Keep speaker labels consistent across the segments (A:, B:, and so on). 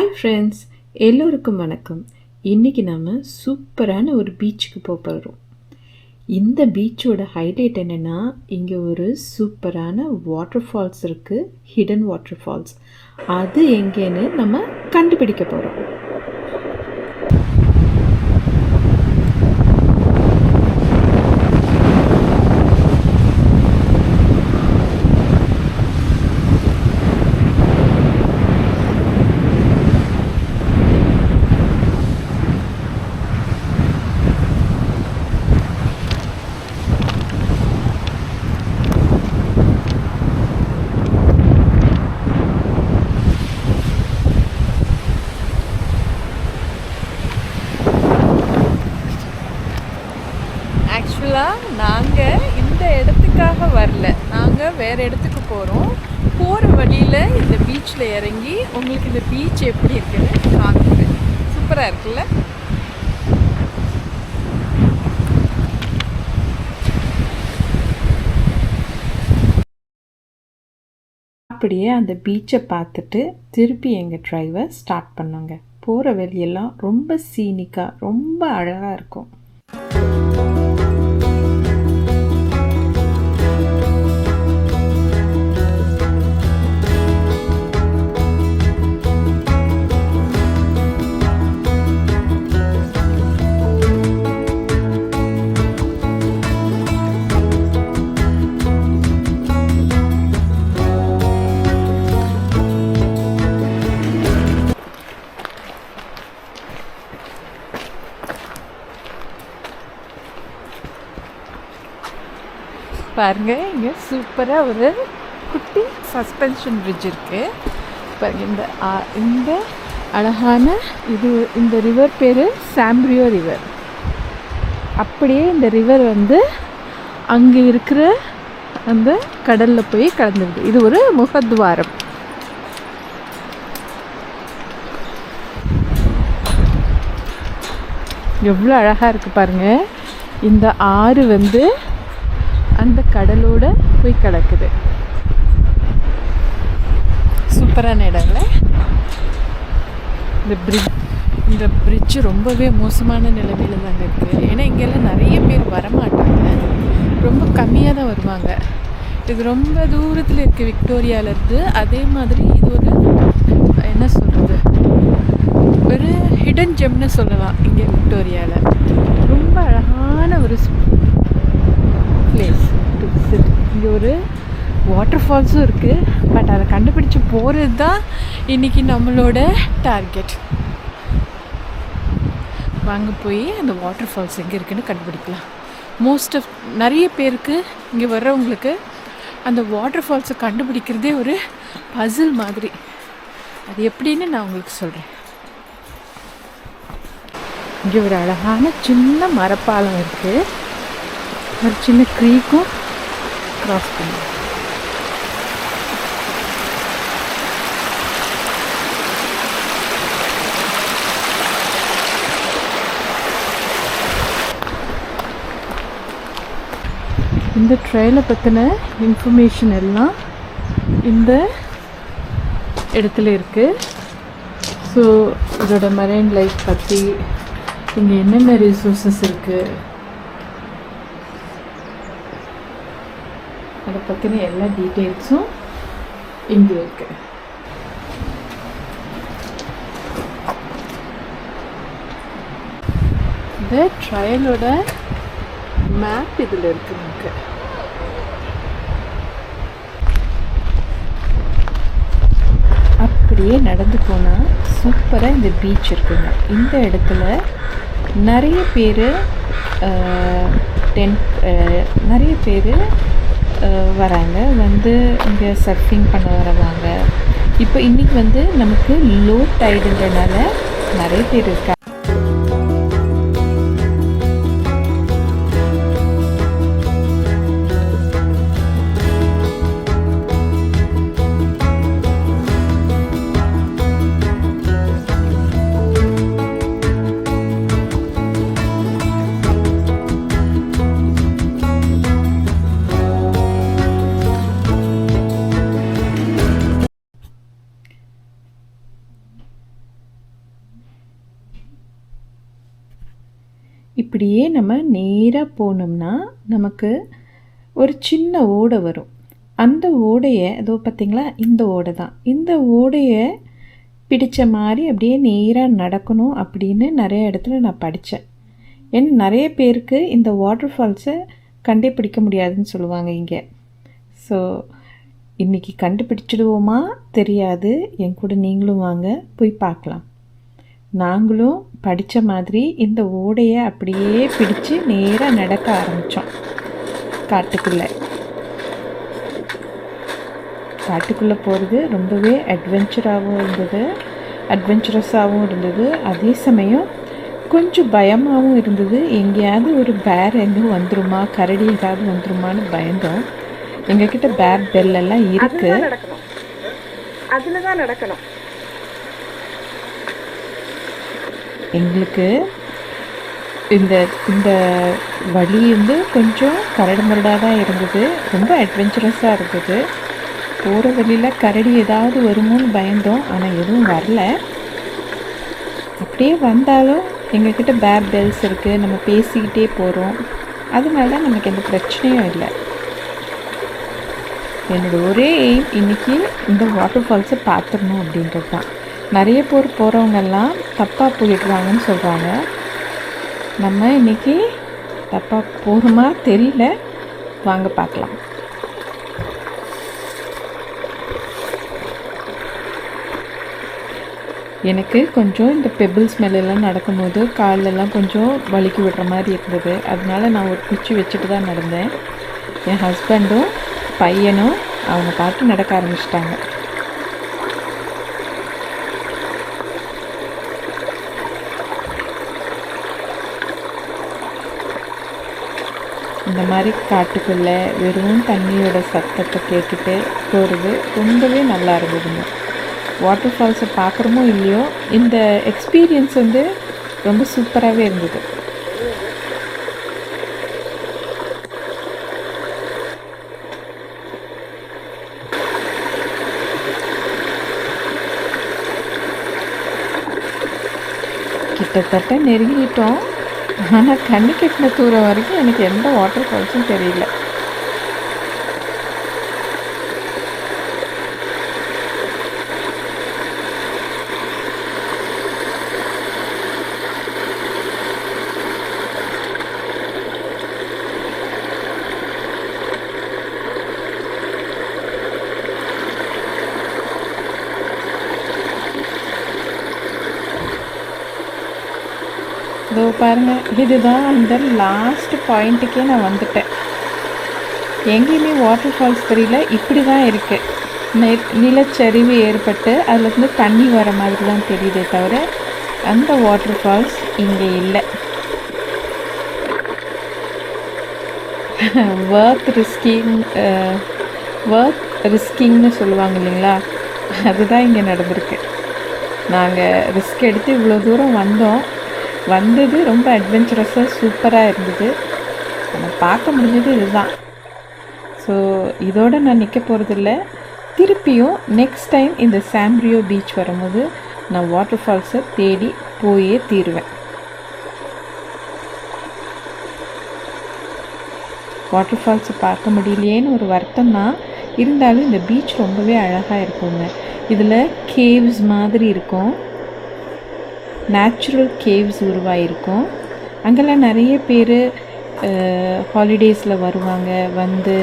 A: Hi friends எல்லோருக்கும் வணக்கம். இன்றைக்கி நம்ம சூப்பரான ஒரு பீச்சுக்கு போக போகிறோம் இந்த பீச்சோட ஹைலைட் என்னென்னா இங்கே ஒரு சூப்பரான வாட்டர் ஃபால்ஸ் இருக்குது ஹிடன் வாட்டர் ஃபால்ஸ் அது எங்கேன்னு நம்ம கண்டுபிடிக்க போகிறோம்
B: ஆக்சுவலாக நாங்கள் இந்த இடத்துக்காக வரல. நாங்கள் வேறு இடத்துக்கு போகிறோம் போகிற வழியில் இந்த பீச்சில் இறங்கி உங்களுக்கு இந்த பீச் எப்படி இருக்குன்னு காமிக்கிறேன். சூப்பராக இருக்குல்ல?
A: அப்படியே அந்த பீச்சை பார்த்துட்டு திருப்பி எங்கள் டிரைவர் ஸ்டார்ட் பண்ணோங்க. போகிற வழியெல்லாம் ரொம்ப சீனிக்காக ரொம்ப அழகாக இருக்கும்.
B: பாருங்கள் இங்கே சூப்பராக ஒரு குட்டி சஸ்பென்ஷன் பிரிட்ஜ் இருக்குது பாருங்கள் இந்த ஆ- இந்த அழகான இது இந்த ரிவர் பேர் சாம்பிரியோ ரிவர் அப்படியே இந்த ரிவர் வந்து அங்கே இருக்கிற அந்த கடலில் போய் கலந்துருது. இது ஒரு முகத்வாரம். எவ்வளோ அழகாக இருக்குது பாருங்கள் இந்த ஆறு வந்து அந்த கடலோட போய் கிடக்குது. சூப்பரான இடம்ல இந்த பிரிட்ஜ் இந்த பிரிட்ஜ் ரொம்பவே மோசமான நிலைமையில் தாங்க இருக்குது ஏன்னா இங்கெல்லாம் நிறைய பேர் வரமாட்டாங்க. ரொம்ப கம்மியாக தான் வருவாங்க. இது ரொம்ப தூரத்தில் இருக்குது விக்டோரியாவிலேருந்து அதே மாதிரி இது ஒரு என்ன சொல்கிறது ஒரு ஹிடன் ஜெம்னு சொல்லலாம் இங்கே விக்டோரியாவில் ரொம்ப அழகான ஒரு இங்கே ஒரு வாட்டர் ஃபால்ஸும் இருக்குது பட் அதை கண்டுபிடிச்சு போகிறது தான் இன்றைக்கி நம்மளோட டார்கெட் வாங்க போய் அந்த வாட்டர் ஃபால்ஸ் எங்கே இருக்குன்னு கண்டுபிடிக்கலாம். மோஸ்ட் ஆஃப் நிறைய பேருக்கு இங்கே வர்றவங்களுக்கு அந்த வாட்டர் ஃபால்ஸை கண்டுபிடிக்கிறதே ஒரு பசில் மாதிரி. அது எப்படின்னு நான் உங்களுக்கு சொல்கிறேன் இங்கே ஒரு அழகான சின்ன மரப்பாலம் இருக்குது ஒரு சின்ன க்ரீக்கும் கிராஸ் பண்ணும் இந்த ட்ரெயிலை பற்றின இன்ஃபர்மேஷன் எல்லாம் இந்த இடத்துல இருக்குது ஸோ இதோட மரைன் லைஃப் பற்றி இங்கே என்னென்ன ரிசோர்ஸஸ் இருக்குது அதை பற்றின எல்லா டீட்டெயில்ஸும் இங்கே இருக்கு. இந்த ட்ரையலோட மேப் இதில் இருக்கு நமக்கு.
A: அப்படியே நடந்து போனால் சூப்பராக இந்த பீச் இருக்குங்க. இந்த இடத்துல நிறைய பேர் டென்ட் நிறைய பேர் வராங்க. வந்து இங்கே சர்ஃபிங் பண்ண வரவாங்க. இப்போ இன்றைக்கி வந்து நமக்கு லோ டைடுன்றனால நிறைய பேர் இருக்காங்க.
B: இப்படியே நம்ம நேராக போனோம்னா நமக்கு ஒரு சின்ன ஓடை வரும். அந்த ஓடையை அதோ பார்த்திங்களா? இந்த ஓடை தான். இந்த ஓடையை பிடித்த மாதிரி அப்படியே நேராக நடக்கணும் அப்படின்னு நிறைய இடத்துல நான் படித்தேன் ஏன்னா நிறைய பேருக்கு இந்த வாட்டர் ஃபால்ஸை கண்டே பிடிக்க முடியாதுன்னு சொல்லுவாங்க இங்கே. ஸோ இன்றைக்கி கண்டுபிடிச்சிடுவோமா? தெரியாது. என் கூட நீங்களும் வாங்க போய் பார்க்கலாம். நாங்களும் படித்த மாதிரி இந்த ஓடையை அப்படியே பிடிச்சு நேராக நடக்க ஆரம்பித்தோம் காட்டுக்குள்ளே. காட்டுக்குள்ளே போகிறது ரொம்பவே அட்வென்ச்சராகவும் இருந்தது. அட்வென்ச்சரஸாகவும் இருந்தது. அதே சமயம் கொஞ்சம் பயமாகவும் இருந்தது. எங்கேயாவது ஒரு பேர் எங்கே வந்துருமா? கரடி ஏதாவது வந்துருமான்னு பயந்தோம். எங்ககிட்ட பேர் பெல் எல்லாம்
C: நடக்கணும். அதில் தான் நடக்கணும்.
B: எங்களுக்கு இந்த இந்த வழி வந்து கொஞ்சம் கரடு முரடாக தான் இருந்தது. ரொம்ப அட்வென்ச்சரஸாக இருந்தது. போகிற வழியில் கரடி ஏதாவது வருமோன்னு பயந்தோம். ஆனால் எதுவும் வரல. அப்படியே வந்தாலும் எங்கக்கிட்ட பேர் பெல்ஸ் இருக்குது நம்ம பேசிக்கிட்டே போகிறோம் அதனால நமக்கு எந்த பிரச்சனையும் இல்லை. என்னோட ஒரே எய்ம் இன்னைக்கு இந்த வாட்டர் ஃபால்ஸை பார்த்துடணும் அப்படின்றது தான். நிறைய பேர் போகிறவங்கெல்லாம் தப்பாக போயிடுறாங்கன்னு சொல்கிறாங்க நம்ம இன்னைக்கு தப்பாக போகுமா தெரியல. வாங்க பார்க்கலாம். எனக்கு கொஞ்சம் இந்த பெபிள்ஸ் மேலெல்லாம் நடக்கும்போது கால்லெல்லாம் கொஞ்சம் வலிக்கு விடுற மாதிரி இருந்தது. அதனால நான் ஒரு குச்சி வச்சுட்டு தான் நடந்தேன். என் ஹஸ்பண்டும் பையனும் அவங்க பார்த்து நடக்க ஆரம்பிச்சிட்டாங்க. இந்த மாதிரி காட்டுக்குள்ளே வெறும் தண்ணியோட சத்தத்தை கேட்டுட்டு போகிறது ரொம்பவே நல்லா இருந்ததுங்க. வாட்டர் ஃபால்ஸை பார்க்குறமோ இல்லையோ இந்த எக்ஸ்பீரியன்ஸ் வந்து ரொம்ப சூப்பராகவே இருந்தது. கிட்டத்தட்ட நெருங்கிட்டோம். ஆனால் கண்ணு கெட்டின தூரம் வரைக்கும் எனக்கு எந்த வாட்டர் ஃபால்ஸும் தெரியல. இதோ பாருங்கள் இதுதான் அந்த லாஸ்ட் பாயிண்ட்டுக்கே நான் வந்துட்டேன். எங்கேயுமே வாட்டர் ஃபால்ஸ் தெரியல இப்படி தான் இருக்குது நெ நிலச்சரிவு ஏற்பட்டு அதுலேருந்து தண்ணி வர மாதிரி தான் தெரியுதே தவிர அந்த வாட்டர் ஃபால்ஸ் இங்கே இல்லை. ஒர்த் ரிஸ்கிங் ஒர்த் ரிஸ்கிங்னு சொல்லுவாங்க இல்லைங்களா? அதுதான் இங்கே நடந்திருக்கு. நாங்கள் ரிஸ்க் எடுத்து இவ்வளோ தூரம் வந்தோம். வந்தது ரொம்ப அட்வென்ச்சரஸாக சூப்பராக இருந்தது. நம்ம பார்க்க முடிஞ்சது இதுதான். ஸோ இதோடு நான் நிற்க போகிறதில்ல திருப்பியும் நெக்ஸ்ட் டைம் இந்த சாம்ப்ரியோ பீச் வரும்போது நான் வாட்டர் ஃபால்ஸை தேடி போயே தீருவேன். வாட்டர் ஃபால்ஸை பார்க்க முடியலையேன்னு ஒரு வருத்தம் தான். இருந்தாலும் இந்த பீச் ரொம்பவே அழகாக இருக்குங்க. இதில் கேவ்ஸ் மாதிரி இருக்கும். நேச்சுரல் கேவ்ஸ் உருவாயிருக்கும். அங்கெல்லாம் நிறைய பேர் ஹாலிடேஸில் வருவாங்க வந்து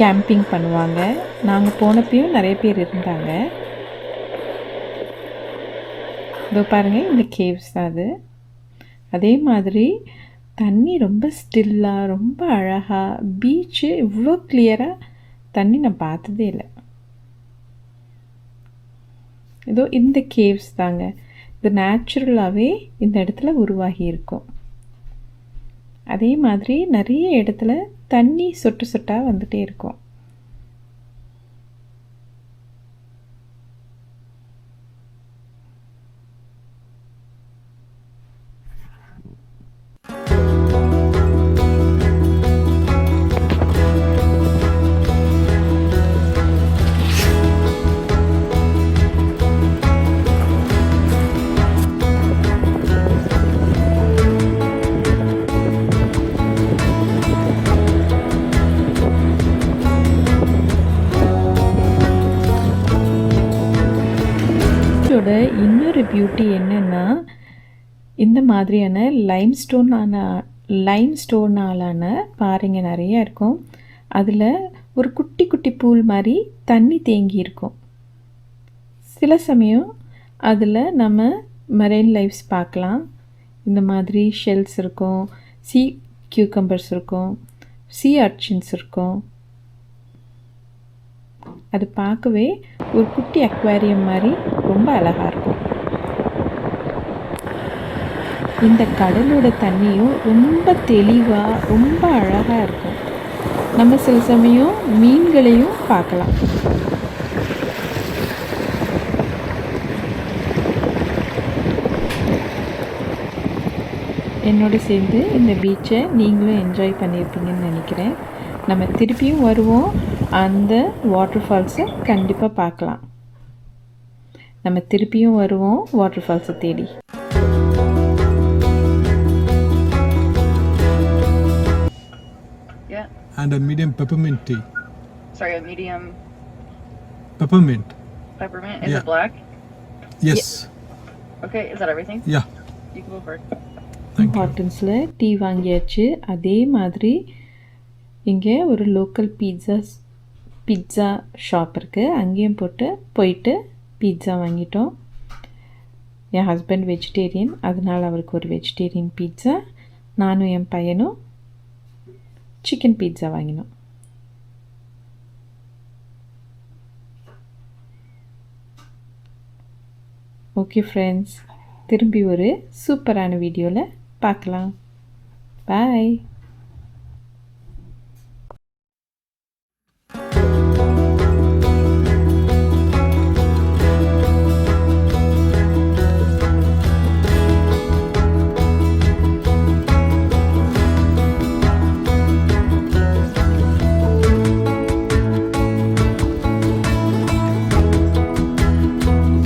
B: கேம்பிங் பண்ணுவாங்க. நாங்கள் போனப்பையும் நிறைய பேர் இருந்தாங்க. இதோ பாருங்கள் இந்த கேவ்ஸ் தான் அது. அதே மாதிரி தண்ணி ரொம்ப ஸ்டில்லாக ரொம்ப அழகாக பீச்சு இவ்வளோ கிளியராக தண்ணி நான் பார்த்ததே இல்லை. இதோ இந்த கேவ்ஸ் தாங்க. இது நேச்சுரலாகவே இந்த இடத்துல உருவாகி இருக்கும் அதே மாதிரி நிறைய இடத்துல தண்ணி சொட்டு சொட்டாக வந்துகிட்டே இருக்கும். இதோட இன்னொரு பியூட்டி என்னென்னா இந்த மாதிரியான லைம் ஸ்டோனான லைம் ஸ்டோனாலான பாறைங்க நிறைய இருக்கும். அதில் ஒரு குட்டி குட்டி பூல் மாதிரி தண்ணி தேங்கி இருக்கும். சில சமயம் அதில் நம்ம மரைன் லைஃப்ஸ் பார்க்கலாம். இந்த மாதிரி ஷெல்ஸ் இருக்கும் சீ கியூக்கம்பர்ஸ் இருக்கும் சீ அர்ச்சின்ஸ் இருக்கும். அது பார்க்கவே ஒரு குட்டி அக்வாரியம் மாதிரி ரொம்ப அழகாக இருக்கும். இந்த கடலோட தண்ணியும் ரொம்ப தெளிவாக ரொம்ப அழகாக இருக்கும். நம்ம சில சமயம் மீன்களையும் பார்க்கலாம். என்னோட சேர்ந்து இந்த பீச்சை நீங்களும் என்ஜாய் பண்ணியிருப்பீங்கன்னு நினைக்கிறேன். நம்ம திருப்பியும் வருவோம். அந்த வாட்டர் ஃபால்ஸை கண்டிப்பாக பார்க்கலாம் நம்ம திருப்பியும் வருவோம் வாட்டர் ஃபால்ஸை தேடி
D: Yeah.
E: and a medium peppermint tea.
D: Sorry, a medium
E: Peppermint.
D: peppermint. Is
E: Yeah.
D: it black?
E: Yes.
D: Okay, is that everything?
E: Yeah.
D: You can go first.
E: Thank you.
B: ஹாட்டன்ஸில் டீ வாங்கியாச்சு அதே மாதிரி இங்கே ஒரு லோக்கல் பீட்சா பிட்ஸா ஷாப் இருக்குது அங்கேயும் போட்டு போயிட்டு பீட்சா வாங்கிட்டோம். என் ஹஸ்பண்ட் வெஜிடேரியன் அதனால் அவருக்கு ஒரு வெஜிடேரியன் பீட்சா நானும் என் பையனும் சிக்கன் பீட்சா வாங்கினோம். ஓகே ஃப்ரெண்ட்ஸ் திரும்பி ஒரு சூப்பரான வீடியோவில் பார்க்கலாம். பாய்